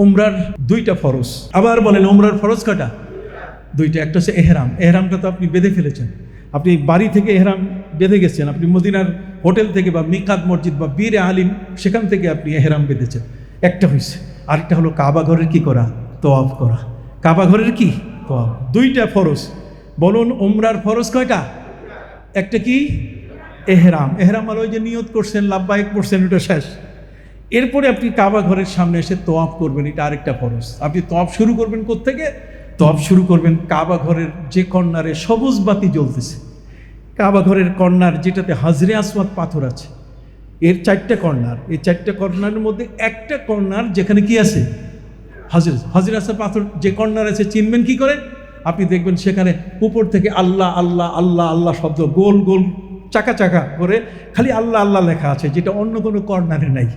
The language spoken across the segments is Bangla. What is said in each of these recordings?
উমরার দুইটা ফরজ। আবার বলেন, উমরার ফরজ কটা দুইটা। একটা হচ্ছে এহরাম। এহরামটা তো আপনি বেঁধে ফেলেছেন। আপনি বাড়ি থেকে এহরাম বেঁধে গেছেন। আপনি মদিনার হোটেল থেকে বা মিকাত মসজিদ বা বীর আলিম, সেখান থেকে আপনি এহরাম বেঁধেছেন। একটা হয়েছে আরেকটা হলো কাবা ঘরের কি করা? তোয়াফ করা। কাবা ঘরের কি? তোয়াফ দুইটা ফরজ। বলুন, উমরার ফরজ কয়টা? একটা কি? এহরাম। এহরাম আর ওই যে নিয়ত করছেন, লাভবাহিক করছেন, ওটা শেষ। এরপরে আপনি কাবা ঘরের সামনে এসে তোয়াফ করবেন, এটা আরেকটা ফরজ। আপনি তোয়াফ শুরু করবেন থেকে তোয়াফ শুরু করবেন কাবা ঘরের যে কর্নারে সবুজ বাতি জ্বলতেছে। কাবা ঘরের কর্নার যেটাতে হাজরে আসওয়াদ পাথর আছে, এর চারটে কর্নার এই চারটে কর্নারের মধ্যে একটা কর্নার যেখানে কি আছে? হাজির হাজির আসা পাথর, যে কর্নার আছে, চিনবেন কি করে? আপনি দেখবেন সেখানে উপর থেকে আল্লাহ আল্লাহ আল্লাহ আল্লাহ শব্দ, গোল গোল, চাকা চাকা করে খালি আল্লাহ আল্লাহ লেখা আছে, যেটা অন্য কোনো কর্নারে নাই।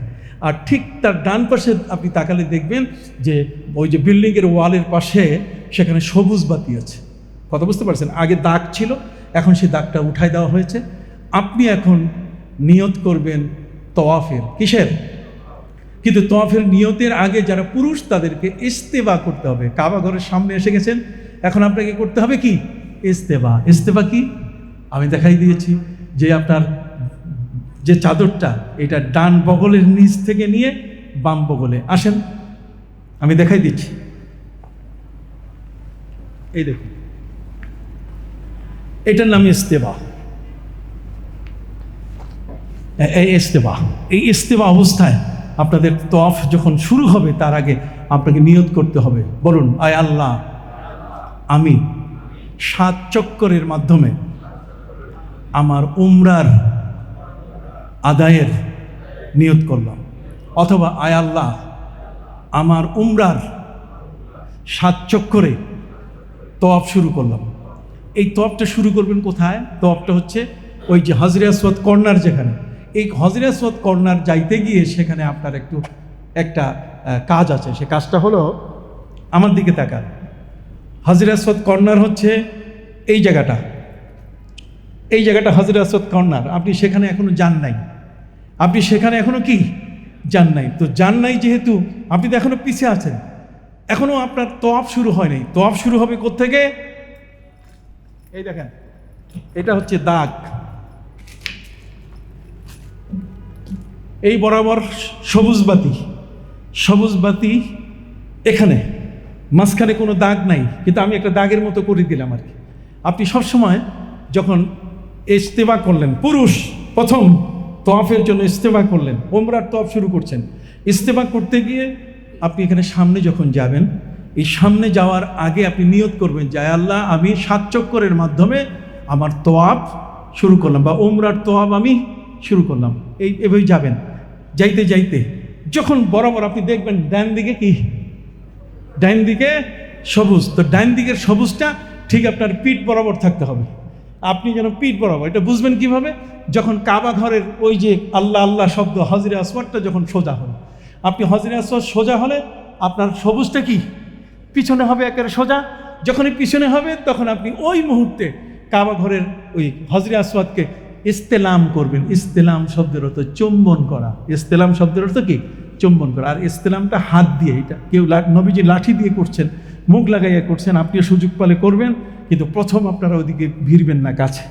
আর ঠিক তার ডান পাশে আপনি তাকালে দেখবেন যে ওই যে বিল্ডিংয়ের ওয়ালের পাশে সেখানে সবুজ বাতি আছে। কথা বুঝতে পারছেন? আগে দাগ ছিল, এখন সেই দাগটা উঠাই দেওয়া হয়েছে। আপনি এখন নিয়ত করবেন তওয়াফের। কিসের? কিন্তু তওয়াফের নিয়তের আগে যারা পুরুষ, তাদেরকে ইস্তেবা করতে হবে। কাবা ঘরের সামনে এসে গেছেন, এখন আপনাকে করতে হবে কি? ইস্তেবা। ইস্তেবা কি? আমি দেখাই দিয়েছি যে আপনার যে চাদরটা, এটা ডান বগলের নিচ থেকে নিয়ে বাম বগলে। আসেন, আমি দেখাই দিচ্ছি। এই দেখুন। এটার নাম ইস্তেবা। এই ইস্তেবা। এই ইস্তেবা অবস্থায় আপনাদের তফ যখন শুরু হবে, তার আগে আপনাকে নিয়ত করতে হবে। বলুন, আয় আল্লাহ, আমি সাত চক্করের মাধ্যমে আমার উমরার আদায়ের নিয়ত করলাম। অথবা আয় আল্লাহ, আমার উমরার সাত চক্করে তওয়াফ শুরু করলাম। এই তওয়াফটা শুরু করবেন কোথায়? তওয়াফটা হচ্ছে ওই যে হজরে আসওয়াদ কর্নার যেখানে। এই হজরে আসওয়াদ কর্নার যাইতে গিয়ে সেখানে আপনার একটু একটা কাজ আছে। সে কাজটা হলো আমার দিকে তাকান। হজরে আসওয়াদ কর্নার হচ্ছে এই জায়গাটা। এই জায়গাটা হজরে আসওয়াদ কর্নার। আপনি সেখানে এখনও যান নাই। আপনি সেখানে এখনও কি? যান নাই। তো যান নাই যেহেতু, আপনি তো এখনও পিছিয়ে আছেন। এখনও আপনার তোয়াফ শুরু হয়নি তোয়াফ শুরু হবে থেকে এই দেখেন, এটা হচ্ছে দাগ। এই বরাবর সবুজ বাতি। সবুজ বাতি এখানে। মাঝখানে কোনো দাগ নাই, কিন্তু আমি একটা দাগের মতো করে দিলাম আর কি। আপনি সবসময় যখন ইস্তেমা করলেন, পুরুষ প্রথম তোয়াফের জন্য ইস্তেমা করলেন ওমরার তফ শুরু করছেন। ইস্তেমা করতে গিয়ে আপনি এখানে সামনে যখন যাবেন, এই সামনে যাওয়ার আগে আপনি নিয়ত করবেন যে আল্লাহ, আমি সাত চক্করের মাধ্যমে আমার তোয়াব শুরু করলাম বা ওমরার তোয়াব আমি শুরু করলাম। এই, এভাবেই যাবেন, যাইতে যাইতে। যখন বরাবর আপনি দেখবেন ডান দিকে কি? ডাইন দিকে সবুজ। তো ডাইন দিকের সবুজটা ঠিক আপনার পিঠ বরাবর থাকতে হবে। আপনি যেন পিঠ বরাবর, এটা বুঝবেন কীভাবে? যখন কাবা ঘরের ওই যে আল্লাহ আল্লাহ শব্দ হজরে আসওয়ারটা যখন সোজা হবে আপনি হজরে আসওয়ার সোজা হলে আপনার সবুজটা কি? পিছনে হবে একেবারে সোজা। যখনই পিছনে হবে, তখন আপনি ওই মুহূর্তে কাবা ঘরের ওই হজরে আসওয়াদকে ইস্তেলাম করবেন। ইস্তেলাম শব্দের অর্থ চুম্বন করা। ইস্তেলাম শব্দের অর্থ কি? চুম্বন করা। আর ইস্তেলামটা হাত দিয়ে, এটা কেউ নবীজি লাঠি দিয়ে করছেন, মুখ লাগাইয়া করছেন, আপনিও সুযোগ পালে করবেন। কিন্তু প্রথম আপনারা ওদিকে ভিড়বেন না কাছে।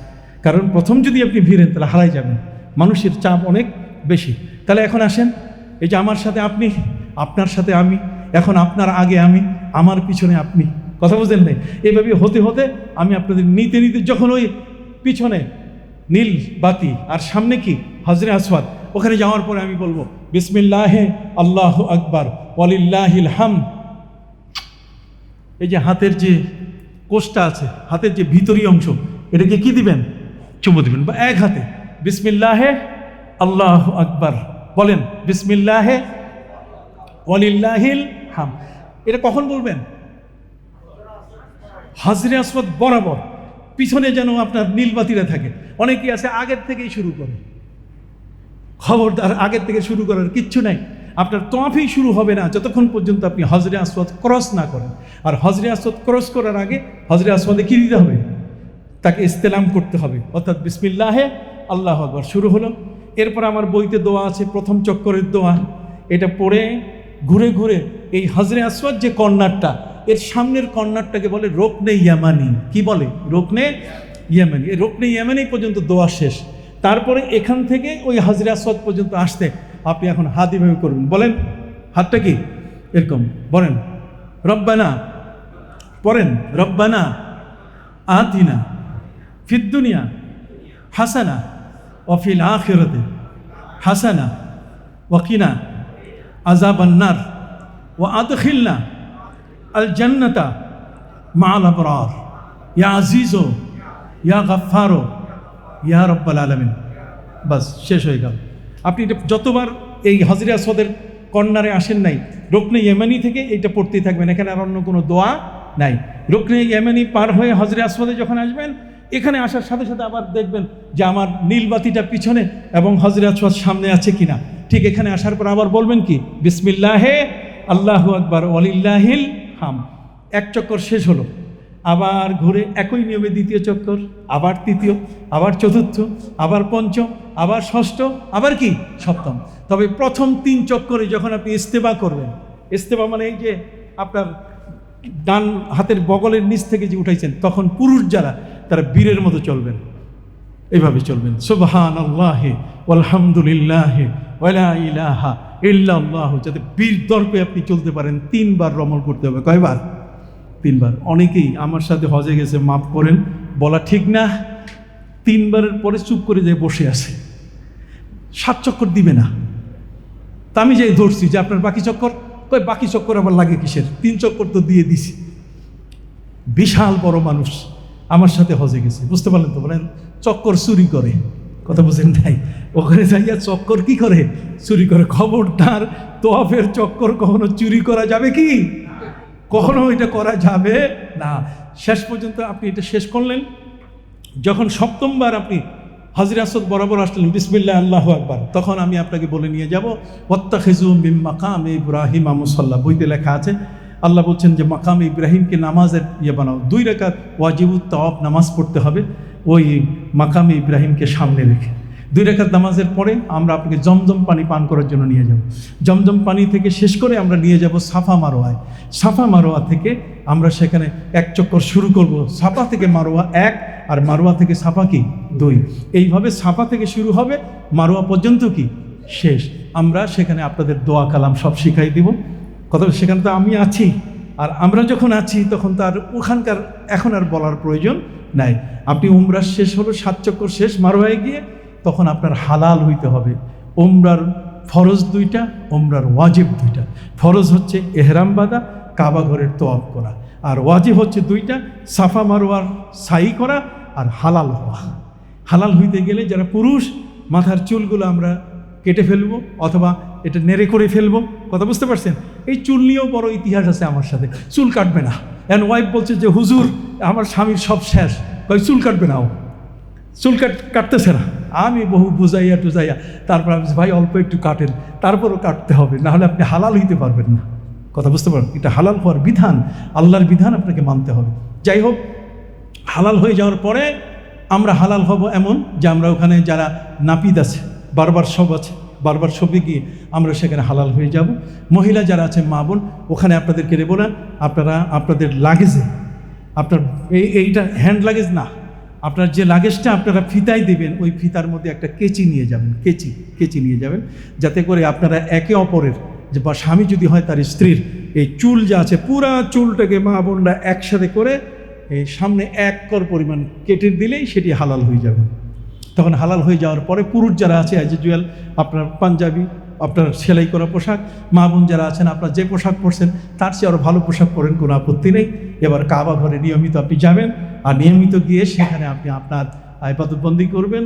কারণ প্রথম যদি আপনি ভিড়েন, তাহলে হারাই যাবেন। মানুষের চাপ অনেক বেশি। তাহলে এখন আসেন। এই যে আমার সাথে আপনি, আপনার সাথে আমি, এখন আপনার আগে আমি, আমার পিছনে আপনি। কথা বুঝলেন নাই? এভাবে হতে হতে আমি আপনাদের নিতে নিতে যখন ওই পিছনে নীল বাতি আর সামনে কি? হজরে আসওয়াদ, ওখানে যাওয়ার পরে আমি বলব, বিসমিল্লাহে আল্লাহ আকবার, ওয়ালিল্লাহিল হাম এই যে হাতের যে কোষটা আছে, হাতের যে ভিতরি অংশ, এটাকে কি দিবেন? চুমু দিবেন, বা এক হাতে। বিসমিল্লাহে আল্লাহ আকবার। বলেন, বিসমিল্লাহে ওয়ালিল্লাহিল হাম। এটা কখন বলবেন? হাজরে আসওয়াদ বরাবর। পিছনে যেন আপনার নীলবাতিরা থাকে। অনেকেই আছে আগের থেকেই শুরু করে। খবরদার আগের থেকে শুরু করার কিচ্ছু নাই। আপনার তোয়াফেই শুরু হবে না, যতক্ষণ পর্যন্ত আপনি হজরে আসওয়াদ ক্রস না করেন। আর হজরে আসওয়াদ ক্রস করার আগে হজরে আসওয়াদে কী দিতে হবে? তাকে ইস্তেলাম করতে হবে। অর্থাৎ বিসমিল্লাহে, আল্লাহ আকবর, শুরু হলো। এরপর আমার বইতে দোয়া আছে, প্রথম চক্করের দোয়া। এটা পড়ে ঘুরে ঘুরে এই হাজরে আসওয়াদ যে কর্নারটা, এর সামনের কর্নারটাকে বলে রোকনে ইয়ামানি। কি বলে? রোকনে ইয়ামানি। এই রোকনে ইয়ামানি পর্যন্ত দোয়া শেষ। তারপরে এখান থেকে ওই হাজরে আসওয়াদ পর্যন্ত আসতে আপনি এখন হাত এভাবে করবেন। বলেন, হাতটা কি? এরকম, বলেন। রব্বানা, পড়েন। রব্বানা, আতিনা, ফিদ দুনিয়া, হাসানা অফিল আখিরতে, হাসানা ওয়াকিনা আজাবান্নার ও আদখিলনা আল জান্নাতা মা আল আবরার। ইয়া আজিজো, ইয়া গাফারো ইয়া রব্বাল আলমিন। বাস, শেষ হয়ে গেল। আপনি এটা যতবার এই হাজরে আসদের কর্নারে আসেন নাই, রোকনে ইয়েমানি থেকে এটা পড়তেই থাকবেন, এখানে আর অন্য কোনো দোয়া নাই। রোকনে ইয়েমানি পার হয়ে হজরে আসওয়াদে যখন আসবেন, এখানে আসার সাথে সাথে আবার দেখবেন যে আমার নীলবাতিটা পিছনে এবং হজরে আসওয়াদ সামনে আছে কিনা। ঠিক এখানে আসার পর আবার বলবেন কি, বিসমিল্লাহে আল্লাহ আকবার অলিল্লাহিল হাম। এক চক্কর শেষ হলো। আবার ঘুরে একই নিয়মে দ্বিতীয় চক্কর, আবার তৃতীয়, আবার চতুর্থ, আবার পঞ্চম, আবার ষষ্ঠ, আবার কি? সপ্তম। তবে প্রথম তিন চক্করে যখন আপনি ইস্তেফা করবেন ইস্তেফা মানে এই যে আপনার ডান হাতের বগলের নিচ থেকে যে উঠাইছেন, তখন পুরুষ যারা, তারা বীরের মতো চলবেন। এইভাবে চলবেন। সুবহান আল্লাহে আলহামদুলিল্লাহে ওয়ালা ইলাহা যাতে বীর দর্পে আপনি চলতে পারেন, তিনবার রমল করতে হবে। কয়বার? তিনবার। অনেকেই আমার সাথে হজে গেছে, মাফ করেন, বলা ঠিক না তিনবারের পরে চুপ করে যে বসে আছে। সাত চক্কর দিবে না। তা আমি যাই ধরছি যে আপনার বাকি চক্কর? কই বাকি চক্কর আবার লাগে কিসের? তিন চক্কর তো দিয়ে দিছি। বিশাল বড় মানুষ আমার সাথে হজে গেছে। বুঝতে পারলেন তো, বলেন, চক্কর চুরি করে। কথা বুঝেন নাই? ওখানে যাইয়া চক্কর কি করে? চুরি করে খবরদার তোয়াফের চক্কর কখনো চুরি করা যাবে কি? কখনো এটা করা যাবে না। শেষ পর্যন্ত আপনি এটা শেষ করলেন। যখন সপ্তমবার আপনি হাজির আসদ বরাবর আসলেন বিসমিল্লা আল্লাহ আকবার, তখন আমি আপনাকে বলে নিয়ে যাব ওত্তা খেজু মিম মাকাম ইব্রাহিম আমুসাল্লাহ বইতে লেখা আছে, আল্লাহ বলছেন যে, মাকাম ইব্রাহিমকে নামাজের ইয়ে বানাও। দুই রেখাত ওয়াজিবুত তাওয়াব নামাজ পড়তে হবে, ওই মাকাম ইব্রাহিমকে সামনে রেখে। দুই রেখাত নামাজের পরে আমরা আপনাকে জমজম পানি পান করার জন্য নিয়ে যাব। জমজম পানি থেকে শেষ করে আমরা নিয়ে যাব সাফা মারোয়ায়। সাফা মারোয়া থেকে আমরা সেখানে এক চক্কর শুরু করব। সাফা থেকে মারোয়া এক আর মারোয়া থেকে সাফা কি? দুই। এইভাবে সাফা থেকে শুরু হবে, মারোয়া পর্যন্ত কি? শেষ। আমরা সেখানে আপনাদের দোয়া কালাম সব শিখাই দিব। কথা সেখানে তো আমি আছি। আর আমরা যখন আছি, তখন তার ওখানকার এখন আর বলার প্রয়োজন নাই। আপনি উমরা শেষ হলো, সাত চক্কর শেষ মারোয়ায় গিয়ে তখন আপনার হালাল হইতে হবে। ওমরার ফরজ দুইটা ওমরার ওয়াজিব দুইটা। ফরজ হচ্ছে এহরাম বাদা কাবা ঘরের তোয়াব করা। আর ওয়াজিব হচ্ছে দুইটা, সাফা মারোয়ার সাই করা আর হালাল হওয়া। হালাল হইতে গেলে যারা পুরুষ, মাথার চুলগুলো আমরা কেটে ফেলব অথবা এটা নেড়ে করে ফেলব। কথা বুঝতে পারছেন? এই চুল নিয়েও বড় ইতিহাস আছে আমার সাথে। চুল কাটবে না। অ্যান্ড ওয়াইফ বলছে যে, হুজুর, আমার স্বামীর সব শেষ। কই চুল কাটবে না ও। চুল কাট, কাটতেছে না। আমি বহু বুঝাইয়া টুজাইয়া, তারপর আমি ভাই, অল্প একটু কাটেন, তারপরও কাটতে হবে, নাহলে আপনি হালাল হইতে পারবেন না। কথা বুঝতে পারেন এটা হালাল হওয়ার বিধান, আল্লাহর বিধান আপনাকে মানতে হবে। যাই হোক, হালাল হয়ে যাওয়ার পরে আমরা হালাল হব এমন যে আমরা ওখানে যারা নাপিদ আছে, বারবার সব আছে, বারবার সবে গিয়ে আমরা সেখানে হালাল হয়ে যাব। মহিলা যারা আছে, মা বোন, ওখানে আপনাদেরকে দেবো না, আপনারা আপনাদের লাগেজে আপনার এই, এইটা হ্যান্ড লাগেজ না আপনার যে লাগেজটা আপনারা ফিতায় দেবেন, ওই ফিতার মধ্যে একটা কেচি নিয়ে যাবেন, কেচি কেচি নিয়ে যাবেন, যাতে করে আপনারা একে অপরের, যে বা স্বামী যদি হয় তার স্ত্রীর, এই চুল যা আছে, পুরা চুলটাকে মা বোনরা একসাথে করে, এই সামনে এক কর পরিমাণ কেটে দিলেই সেটি হালাল হয়ে যাবে। তখন হালাল হয়ে যাওয়ার পরে পুরুষ যারা আছে অ্যাজ ইউজুয়াল আপনার পাঞ্জাবি আপনার সেলাই করা পোশাক। মা বোন যারা আছেন, আপনার যে পোশাক পরছেন, তার চেয়ে আরও ভালো পোশাক পরেন, কোনো আপত্তি নেই। এবার কাবা ঘরে নিয়মিত আপনি যাবেন, আর নিয়মিত গিয়ে সেখানে আপনি আপনার আয়পাতবন্দি করবেন